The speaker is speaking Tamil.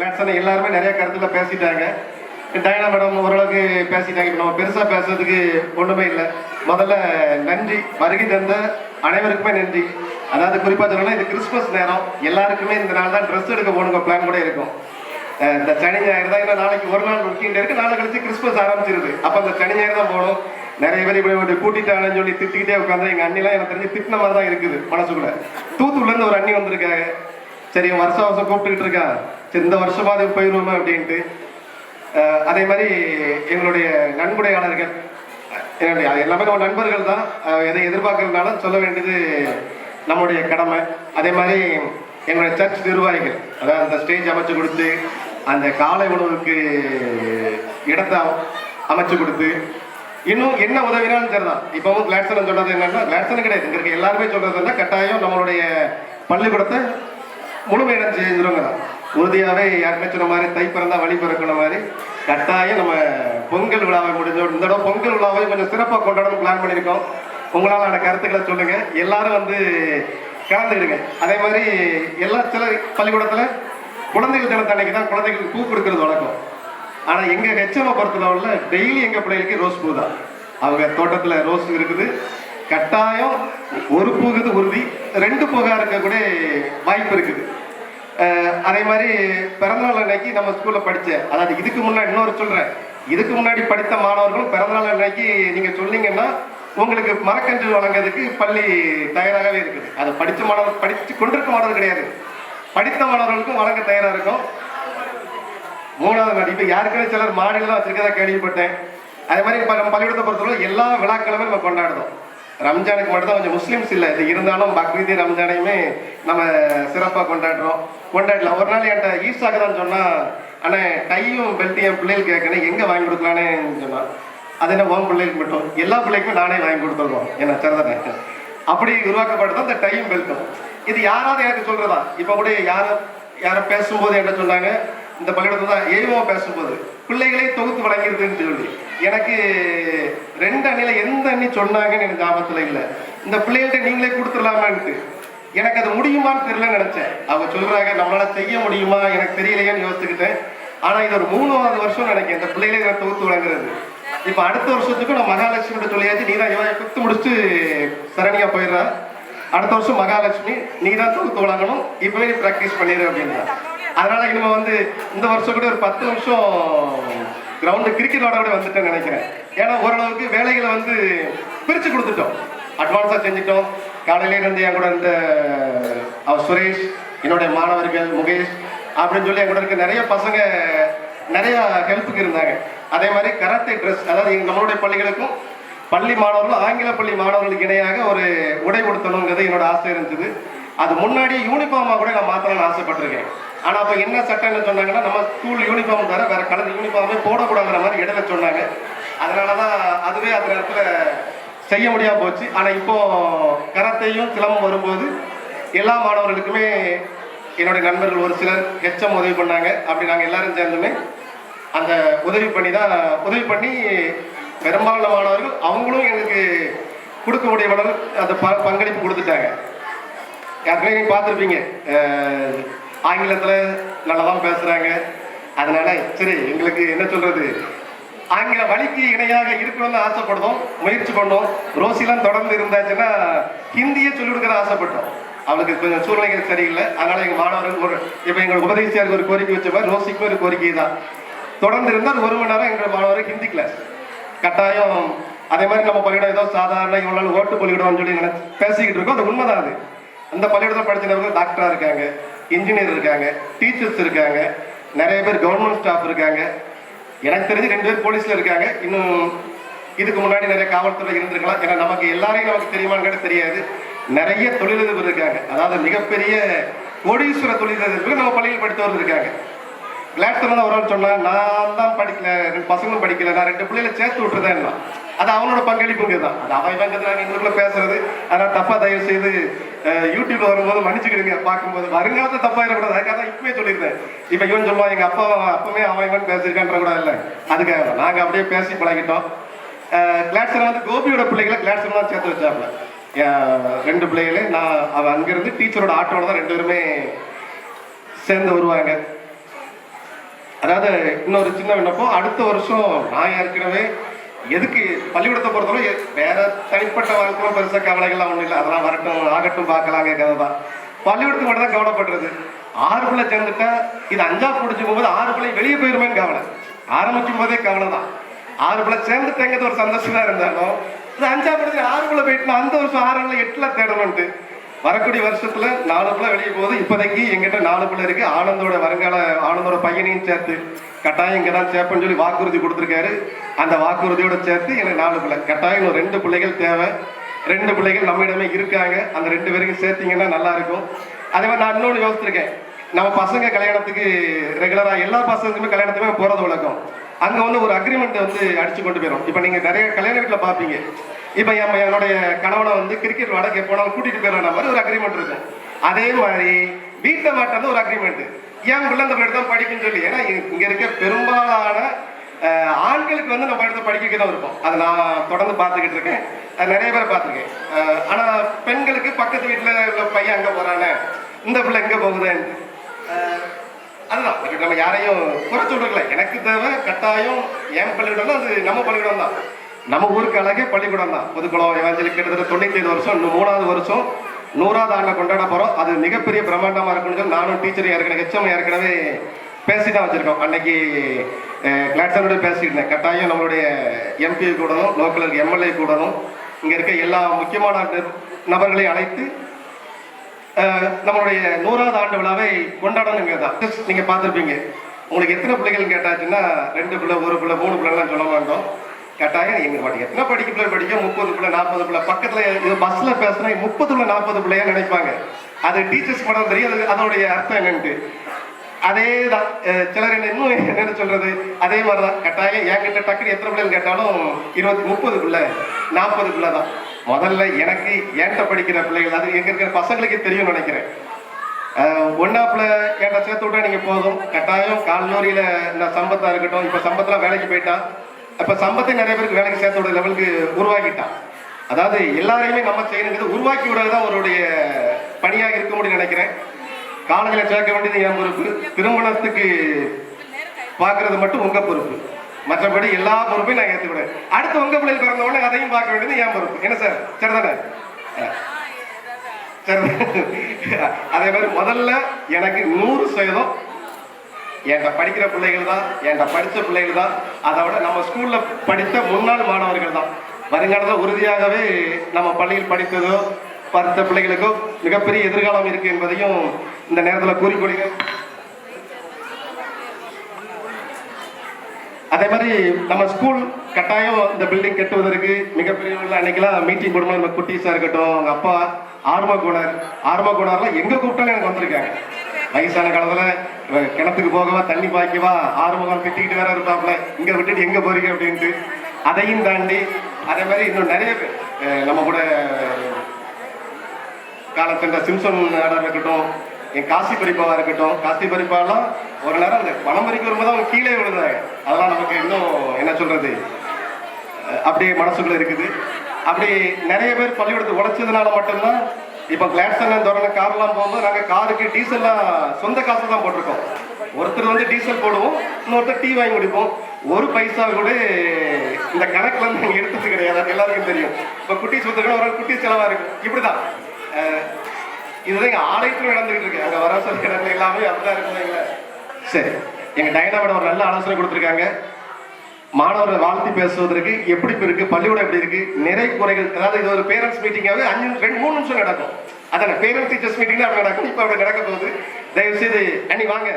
லேட்ஸான எல்லாருமே நிறைய கருத்துல பேசிட்டாங்க. டயனா மேடம் ஓரளவுக்கு பேசிட்டாங்க. இப்போ நம்ம பெருசா பேசுறதுக்கு ஒண்ணுமே இல்லை. முதல்ல நன்றி. வருகை தந்த அனைவருக்குமே நன்றி. அதாவது குறிப்பா சொல்லணும்னா இது கிறிஸ்மஸ் நேரம். எல்லாருக்குமே இந்த நாள் தான் ட்ரெஸ் எடுக்க போகணுங்க பிளான் கூட இருக்கும். இந்த சனி ஞாயிறு தான் ஏன்னா நாளைக்கு ஒரு நாள் ஒர்க்கிங் இருக்கு. நாளை கழிச்சு கிறிஸ்மஸ் ஆரம்பிச்சிருது. அப்ப அந்த சனி ஞாயிறு தான் போகணும். நிறைய பேர் இப்படி இப்படி கூட்டிட்டாங்கன்னு சொல்லி திட்டிக்கிட்டே உட்காந்து எங்க அண்ணிலாம் எனக்கு தெரிஞ்சு திட்டின மாதிரி தான் இருக்குது மனசுக்குள்ள. தூத்துக்குள்ளேருந்து ஒரு அண்ணி வந்திருக்காங்க. சரி வருஷம் வருஷம் கூப்பிட்டுக்கிட்டு இருக்கா சரி இந்த வருஷமாவது போயிடுவோமே அப்படின்ட்டு. அதே மாதிரி எங்களுடைய நன்கொடையாளர்கள் என்னுடைய அது எல்லாமே நம்ம நண்பர்கள் தான். எதை எதிர்பார்க்கறதுனால சொல்ல வேண்டியது நம்முடைய கடமை. அதே மாதிரி எங்களுடைய சர்ச் நிர்வாகிகள் அதாவது அந்த ஸ்டேஜ் அமைச்சு கொடுத்து அந்த காலை உணவுக்கு இடத்தை அமைச்சு கொடுத்து இன்னும் என்ன உதவினாலும் சரிதான். இப்பவும் கிளாட்ஸன் சொல்றது என்னன்னா கிளாட்ஸன் கிடையாது. இங்க இருக்க எல்லாருமே சொல்றது கட்டாயம் நம்மளுடைய பள்ளிக்கூடத்தை முழுமையிடம் செஞ்சிருங்க தான் உறுதியாகவே யாருமே சொன்ன மாதிரி தை பிறந்தா வழி பிறக்கிற மாதிரி கட்டாயம் நம்ம பொங்கல் விழாவை முடிஞ்சோம். இந்த தடவை பொங்கல் விழாவை கொஞ்சம் சிறப்பாக கொண்டாடணும் பிளான் பண்ணியிருக்கோம். உங்களால் அந்த கருத்துக்களை சொல்லுங்கள் எல்லாரும் வந்து கலந்துக்கிடுங்க. அதே மாதிரி எல்லா சில பள்ளிக்கூடத்தில் குழந்தைகள் தினத்தன்னைக்கு தான் குழந்தைகளுக்கு பூ கொடுக்கறது வழக்கம். ஆனால் எங்கள் ஹெச்எம் பொறுத்தளவுல டெய்லி எங்கள் பிள்ளைகளுக்கு ரோஸ் பூ தான். அவங்க தோட்டத்தில் ரோஸ் இருக்குது. கட்டாயம் ஒரு பூகுது உறுதி. ரெண்டு பூகா இருக்க கூட வாய்ப்பு இருக்குது. அதே மாதிரி பிறந்தநாள் அன்னைக்கு நம்ம ஸ்கூல்ல படித்தேன் அதாவது இதுக்கு முன்னாடி இன்னொரு சொல்றேன். இதுக்கு முன்னாடி படித்த மாணவர்களும் பிறந்தநாள் அன்னைக்கு நீங்க சொன்னீங்கன்னா உங்களுக்கு மரக்கன்று வழங்குறதுக்கு பள்ளி தயாராகவே இருக்குது. அதை படித்த மாணவர் படித்து கொண்டிருக்க மாணவர் கிடையாது. படித்த மாணவர்களுக்கும் வழங்க தயாரா இருக்கும். மூணாவது நாள் இப்போ யாருக்குமே சிலர் மாநிலம் தான் வச்சிருக்கதா கேள்விப்பட்டேன். அதே மாதிரி இப்போ நம்ம பள்ளிக்கூடத்தை பொறுத்தவரை எல்லா விழாக்களுமே நம்ம கொண்டாடுறோம். ரம்ஜானுக்கு மட்டும் தான் கொஞ்சம் முஸ்லீம்ஸ் இல்லை. இது இருந்தாலும் பக்ரீதி ரம்ஜானையுமே நம்ம சிறப்பாக கொண்டாடுறோம். கொண்டாடலாம். ஒரு நாள் என்கிட்ட ஈஸாக தான் சொன்னால் அண்ணே டையும் பெல்ட்டும் என் பிள்ளைகளுக்கு கேட்கணும். எங்கே வாங்கி கொடுக்கலான்னு சொன்னான். அது என்ன உன் பிள்ளைகளுக்கு மட்டும்? எல்லா பிள்ளைக்குமே நானே வாங்கி கொடுத்துருவோம் என்ன சரிதானே? அப்படி உருவாக்கப்பட்டது அந்த டையும் பெல்ட்டும். இது யாராவது எனக்கு சொல்கிறதா இப்போ கூட யாரும் யாரும் பேசும்போது என்ன சொன்னாங்க இந்த பள்ளிக்கூடத்துல தான் ஏவோ பேசும்போது பிள்ளைகளை தொகுத்து வழங்கியிருக்குன்னு சொல்லி. எனக்கு ரெண்டு அண்ணில எந்த அண்ணி சொன்னாங்கன்னு எனக்கு ஆபத்துல இல்லை. இந்த பிள்ளைகள்ட்ட நீங்களே கொடுத்துடலாமான்ட்டு. எனக்கு அது முடியுமான்னு தெரியலன்னு நினைச்சேன். அவங்க சொல்றாங்க நம்மளால செய்ய முடியுமா? எனக்கு தெரியலையான்னு யோசிச்சுக்கிட்டேன். ஆனா இது ஒரு மூணாவது வருஷம் நினைக்கிறேன். இந்த பிள்ளைகளை நான் தொகுத்து வழங்குறது. இப்போ அடுத்த வருஷத்துக்கு நான் மகாலட்சுமி சொல்லியாச்சு நீ தான் இவன் குத்து முடிச்சுட்டு சரணியா போயிடுறா. அடுத்த வருஷம் மகாலட்சுமி நீ தான் தொகுத்து வழங்கணும். இப்பவே நீ ப்ராக்டிஸ் பண்ணிடு அப்படின்னா. அதனால நம்ம வந்து இந்த வருஷம் கூட ஒரு பத்து நிமிஷம் கிரவுண்டு கிரிக்கெட் விளாட கூட வந்துட்டேன்னு நினைக்கிறேன். ஏன்னா ஓரளவுக்கு வேலைகளை வந்து பிரித்து கொடுத்துட்டோம். அட்வான்ஸாக செஞ்சுட்டோம். காலையில இருந்து என் கூட இருந்த அவர் சுரேஷ் என்னுடைய மாணவர்கள் முகேஷ் அப்படின்னு சொல்லி என் கூட இருக்க நிறைய பசங்க நிறைய ஹெல்ப்புக்கு இருந்தாங்க. அதே மாதிரி கராத்தே ட்ரெஸ் அதாவது நம்மளுடைய பள்ளிகளுக்கும் பள்ளி மாணவர்கள் ஆங்கில பள்ளி மாணவர்களுக்கு இணையாக ஒரு உடை கொடுத்தணுங்கிறது என்னோட ஆசை இருந்தது. அது முன்னாடி யூனிஃபார்மாக கூட நான் மாத்தணும்னு ஆசைப்பட்டிருக்கேன். ஆனால் அப்போ என்ன சட்டம்னு சொன்னாங்கன்னா நம்ம ஸ்கூல் யூனிஃபார்ம் தவிர வேறு கலர் யூனிஃபார்மே போடக்கூடாதுங்கிற மாதிரி இடையில சொன்னாங்க. அதனால தான் அதுவே அந்த நேரத்தில் செய்ய முடியாமல் போச்சு. ஆனால் இப்போ கரத்தையும் சிலம்பம் வரும்போது எல்லா மாணவர்களுக்குமே என்னுடைய நண்பர்கள் ஒரு சிலர் ஹெச்எம் உதவி பண்ணாங்க. அப்படி நாங்கள் எல்லாரும் சேர்ந்துமே அந்த உதவி பண்ணி தான் உதவி பண்ணி பெரும்பாலான மாணவர்கள் அவங்களும் எங்களுக்கு கொடுக்கக்கூடிய வளர் அந்த ப பங்களிப்பு கொடுத்துட்டாங்க. ஏற்கனவே நீங்கள் பார்த்துருப்பீங்க. ஆங்கிலத்தில் நல்லா தான் பேசுகிறாங்க அதனால சரி எங்களுக்கு என்ன சொல்றது? ஆங்கில வழிக்கு இணையாக இருக்கணும்னு ஆசைப்படுதோம் முயற்சி பண்ணோம். ரோசிலாம் தொடர்ந்து இருந்தாச்சுன்னா ஹிந்தியை சொல்லிக் கொடுக்குற ஆசைப்பட்டோம். அவளுக்கு கொஞ்சம் சூழ்நிலைகள் சரியில்லை. அதனால எங்கள் மாணவர்கள் ஒரு இப்போ எங்களுக்கு உபதேசியாருக்கு ஒரு கோரிக்கை வச்ச மாதிரி ரோசிக்கும் ஒரு கோரிக்கை தான். தொடர்ந்து இருந்தால் ஒரு மணி நேரம் எங்கள் மாணவர் ஹிந்தி கிளாஸ் கட்டாயம் அதே மாதிரி நம்ம பள்ளியிடம் ஏதோ சாதாரண இவ்வளோ ஓட்டு பள்ளியிடம்னு சொல்லி நினைச்சு பேசிக்கிட்டு இருக்கோம். அது உண்மைதான் அது. அந்த பள்ளியிடத்தில் படிச்சவங்க டாக்டராக இருக்காங்க. இன்ஜினியர் இருக்காங்க டீச்சர்ஸ் இருக்காங்க நிறைய பேர் கவர்மெண்ட் ஸ்டாஃப் இருக்காங்க. எனக்கு தெரிஞ்சு ரெண்டு பேர் போலீஸில் இருக்காங்க. இன்னும் இதுக்கு முன்னாடி நிறைய காவல்துறை இருந்திருக்கலாம். ஏன்னா நமக்கு எல்லாரையும் நமக்கு தெரியுமான்னு தெரியாது. நிறைய தொழிலதிபர் இருக்காங்க. அதாவது மிகப்பெரிய கோடீஸ்வர தொழிலதிபர்கள் நம்ம பள்ளியில் படித்தவர்கள் இருக்காங்க. கிளாட்சன் தான் ஒரு சொன்னால் சொன்னா நான் தான் படிக்கல ரெண்டு பசங்களும் படிக்கல நான் ரெண்டு பிள்ளைகளை சேர்த்து விட்டுருதேன் அது அவனோட பங்களிப்புங்க தான் அது அவன் இவங்கிறது எங்களுக்குள்ள பேசுறது. ஆனால் தப்பா தயவு செய்து யூடியூப்ல வரும்போது மன்னிச்சுக்கிடுங்க பார்க்கும்போது வருங்காலத்துல தப்பாயிடக்கூடாது. அதுக்காக தான் இப்பவே சொல்லியிருந்தேன். இப்போ இவன் சொல்லுவான் எங்கள் அப்பா அப்பவே அவன் இவன் பேசியிருக்கான்ற கூட இல்லை. அதுக்காக தான். அப்படியே பேசி பழகிட்டோம். கிளாட்ஸில் வந்து கோபியோட பிள்ளைகளை கிளாட்ஸில் தான் சேர்த்து வச்சாப்ல ரெண்டு பிள்ளைகளே நான் அவன் அங்கிருந்து டீச்சரோட ஆட்டோட தான் ரெண்டு பேருமே சேர்ந்து வருவாங்க. அதாவது இன்னொரு சின்ன விண்ணப்பம் அடுத்த வருஷம் நான் ஏற்கனவே எதுக்கு பள்ளிக்கூடத்தை பொறுத்தவரை வேற தனிப்பட்ட வாழ்க்கையில பெருசாக கவலைகள்லாம் ஒண்ணும் இல்லை. அதெல்லாம் வரட்டும் ஆகட்டும் பார்க்கலாங்க கதை தான் பள்ளிக்கூடத்துக்கு மட்டும் தான் கவலைப்படுறது ஆறு பிள்ளை சேர்ந்துட்டா இது அஞ்சா பிடிச்சி போகும்போது ஆறு பிள்ளை வெளியே போயிருமேன்னு கவலை. ஆரம்பிக்கும் போதே கவலை தான். ஆறு பிள்ளை சேர்ந்துட்டேங்கிறது ஒரு சந்தோஷமா இருந்தாலும் இது அஞ்சா பிடிச்சி ஆறு பிள்ளை போயிட்டு அந்த வருஷம் ஆறு எட்டுல தேடணும்ட்டு வரக்கூடிய வருஷத்துல நாலு பிள்ளை வெளியே போகுது. இப்போதைக்கு எங்கிட்ட நாலு பிள்ளை இருக்கு. ஆனந்தோட வருங்கால ஆனந்தோட பையனையும் சேர்த்து கட்டாயம் இங்க தான் சேர்ப்பேன்னு சொல்லி வாக்குறுதி கொடுத்துருக்காரு. அந்த வாக்குறுதியோட சேர்த்து எனக்கு நாலு பிள்ளை கட்டாயம் ரெண்டு பிள்ளைகள் தேவை. ரெண்டு பிள்ளைகள் நம்மிடமே இருக்காங்க. அந்த ரெண்டு பேருக்கும் சேர்த்தீங்கன்னா நல்லா இருக்கும். அதே மாதிரி நான் இன்னொன்று யோசிச்சிருக்கேன். நம்ம பசங்க கல்யாணத்துக்கு ரெகுலரா எல்லா பசங்களுக்குமே கல்யாணத்துக்குமே போறது வழக்கம். அங்க வந்து ஒரு அக்ரிமெண்ட் வந்து அடிச்சு கொண்டு போயிடும் இப்போ நீங்க நிறைய கல்யாண வீட்டுல பாப்பீங்க. இப்போ என் என்னுடைய கணவனை வந்து கிரிக்கெட் விளாட போனாலும் கூட்டிட்டு போயிடலாம் மாதிரி ஒரு அக்ரிமெண்ட் இருக்கும். அதே மாதிரி வீட்டை மாட்டாத ஒரு அக்ரிமெண்ட் ஏன் பிள்ளை இந்த பிள்ளை தான் படிக்குன்னு சொல்லி. ஏன்னா இங்கே இருக்க பெரும்பாலான ஆண்களுக்கு வந்து நம்ம எடுத்து படிக்க தான் இருப்போம் அதை நான் தொடர்ந்து பார்த்துக்கிட்டு இருக்கேன். அது நிறைய பேர் பார்த்துருக்கேன். ஆனால் பெண்களுக்கு பக்கத்து வீட்டில் உள்ள பையன் அங்கே போகிறானே இந்த பிள்ளை எங்கே போகுதுன்னு அதுதான். நம்ம யாரையும் குறை சொல்றதில்ல. எனக்கு தேவை கட்டாயம் என் பள்ளிக்கூடம் தான் அது நம்ம பள்ளிக்கூடம் தான் நம்ம ஊருக்கு அழகே பள்ளிக்கூடம் தான். புதுக்குளம் இவாஞ்சலி கிட்டத்தட்ட தொண்ணூத்தி ஐந்து வருஷம் இன்னும் மூணாவது வருஷம் நூறாவது ஆண்டை கொண்டாட போறோம். அது மிகப்பெரிய பிரம்மாண்டமா இருக்கும்னு சொல்லி நானும் டீச்சர் ஏற்கனவே ஹெச்எம் ஏற்கனவே பேசி தான் வச்சிருக்கோம். அன்னைக்கு கிளாட்ஸனோட பேசிட்டு கட்டாயம் நம்மளுடைய எம்பி கூடணும் லோக்கல் எம்எல்ஏ கூடணும் இங்க இருக்க எல்லா முக்கியமான நபர்களையும் அழைத்து நம்மளுடைய நூறாவது ஆண்டு விழாவை கொண்டாடணுங்க தான் நீங்கள் நீங்க பார்த்துருப்பீங்க. உங்களுக்கு எத்தனை பிள்ளைகள் கேட்டாச்சுன்னா ரெண்டு பிள்ளை ஒரு பிள்ளை மூணு பிள்ளைலாம் சொல்ல மாட்டோம் கட்டாயம் எங்க மாட்டீங்க எத்தனை படிக்க பிள்ளை படிக்க முப்பது பிள்ளை நாற்பது பிள்ளை. பக்கத்துல இது பஸ்ல பேசுனா முப்பது பிள்ளை நாற்பது பிள்ளையா நினைப்பாங்க. அது டீச்சர்ஸ் படம் தெரியும். அது அதோடைய அர்த்தம் என்னன்ட்டு. அதே தான். சிலர் என்ன இன்னும் என்ன சொல்றது? அதே மாதிரி தான் கட்டாயம் என்கிட்ட டக்குனு எத்தனை பிள்ளைகள் கேட்டாலும் இருபத்தி முப்பது பிள்ளை நாற்பது பிள்ளை தான். முதல்ல எனக்கு என்கிட்ட படிக்கிற பிள்ளைகள் அது எங்க இருக்கிற பசங்களுக்கு தெரியும்னு நினைக்கிறேன். ஒன்னாப்புல என்கிட்ட சேர்த்து விட்டா நீங்க போதும். கட்டாயம் கால்நோரியில் இந்த சம்பத்தா இருக்கட்டும். இப்ப சம்பத்லாம் வேலைக்கு போயிட்டான் அப்போ சம்பத்தை நிறைய பேருக்கு வேலைக்கு சேர்த்தோட லெவலுக்கு உருவாக்கிட்டான் அதாவது எல்லாரையுமே நம்ம செய்யணுங்கிறது உருவாக்கி விடுறதுதான் அவருடைய பணியாக இருக்க முடியும் நினைக்கிறேன். காலேஜில் சேர்க்க வேண்டியது என் பொறுப்பு. திருமணத்துக்கு பார்க்கறது மட்டும் உங்க பொறுப்பு. மற்றபடி எல்லா பொறுப்பையும் நான் ஏற்றுக்கிடுவேன் அடுத்து உங்க பிள்ளைகள் பிறந்த உடனே அதையும் பார்க்க வேண்டியது என் பொறுப்பு. என்ன சார்? சரிதானே? சரி. அதே மாதிரி முதல்ல எனக்கு நூறு சதவீதம் என்கிட்ட படிக்கிற பிள்ளைகள் தான் என்கிட்ட படித்த பிள்ளைகள் தான் அதை விட நம்ம ஸ்கூலில் படித்த முன்னாள் மாணவர்கள் தான் வருங்காலத்தில் உறுதியாகவே நம்ம பள்ளியில் படித்ததோ படித்த பிள்ளைகளுக்கோ மிகப்பெரிய எதிர்காலம் இருக்கு என்பதையும் இந்த நேரத்தில் கூறிக்கொள்கிறேன். அதே மாதிரி நம்ம ஸ்கூல் கட்டாயம் இந்த பில்டிங் கட்டுவதற்கு மிகப்பெரிய உள்ள அன்னைக்கெல்லாம் மீட்டிங் போடும்போது நம்ம குட்டீஸாக இருக்கட்டும் அவங்க அப்பா ஆர்ம ஆர்மகுணர்லாம் எங்கே கூப்பிட்டாலும் எனக்கு வந்திருக்காங்க. வயசான காலத்துல கிணத்துக்கு போகவா தண்ணி பாய்க்கவா ஆறுமுகம் திட்டிக்கிட்டு வேற இருப்பாப்புல. இங்க விட்டுட்டு எங்க போறீங்க அப்படின்ட்டு. அதையும் தாண்டி அதே மாதிரி இன்னும் நிறைய பேர் நம்ம கூட காலத்துல சிம்சன் நாடாக இருக்கட்டும் என் காசி பரிப்பாவா இருக்கட்டும் காசி பறிப்பாலாம் ஒரு நேரம் அந்த பணம் பறிக்க வரும்போது அவங்க கீழே விழுந்தாங்க. அதெல்லாம் நமக்கு இன்னும் என்ன சொல்றது? அப்படியே மனசுக்குள்ள இருக்குது. அப்படி நிறைய பேர் பள்ளிக்கூடத்தை உழைச்சதுனால மட்டும்தான் இப்போ கிளாட்ஸன் தோரண கார்லாம் போகும்போது நாங்கள் காருக்கு டீசல்லாம் சொந்த காசு தான் போட்டிருக்கோம். ஒருத்தர் வந்து டீசல் போடுவோம் இன்னொருத்தர் டீ வாங்கி குடிப்போம். ஒரு பைசா கூட இந்த கணக்குல இருந்து நாங்கள் எடுத்தது கிடையாது. அது எல்லாருக்கும் தெரியும். இப்போ குட்டி சொத்துக்கள் ஒரு குட்டி செலவாக இருக்கும் இப்படி தான் இதுதான் எங்கள் ஆலயத்தில் நடந்துகிட்டு இருக்கு. அங்கே வர சொல்ல இடங்கள் எல்லாமே அப்படிதான் இருக்குங்களா சரி. எங்கள் டைனா மேடம் ஒரு நல்ல ஆலோசனை கொடுத்துருக்காங்க. மாணவர்கள் வாழ்த்தி பேசுவதற்கு எப்படி இருக்கு பள்ளிக்கூடம் எப்படி இருக்கு நிறை குறைகள் அதாவது இது ஒரு பேரண்ட்ஸ் மீட்டிங்காவே அஞ்சு ரெண்டு மூணு நிமிஷம் நடக்கும். அதான பேரண்ட்ஸ் டீச்சர்ஸ் மீட்டிங் அப்படி நடக்கும் இப்போ அப்படி நடக்க போகுது. தயவு செய்து அண்ணி வாங்க.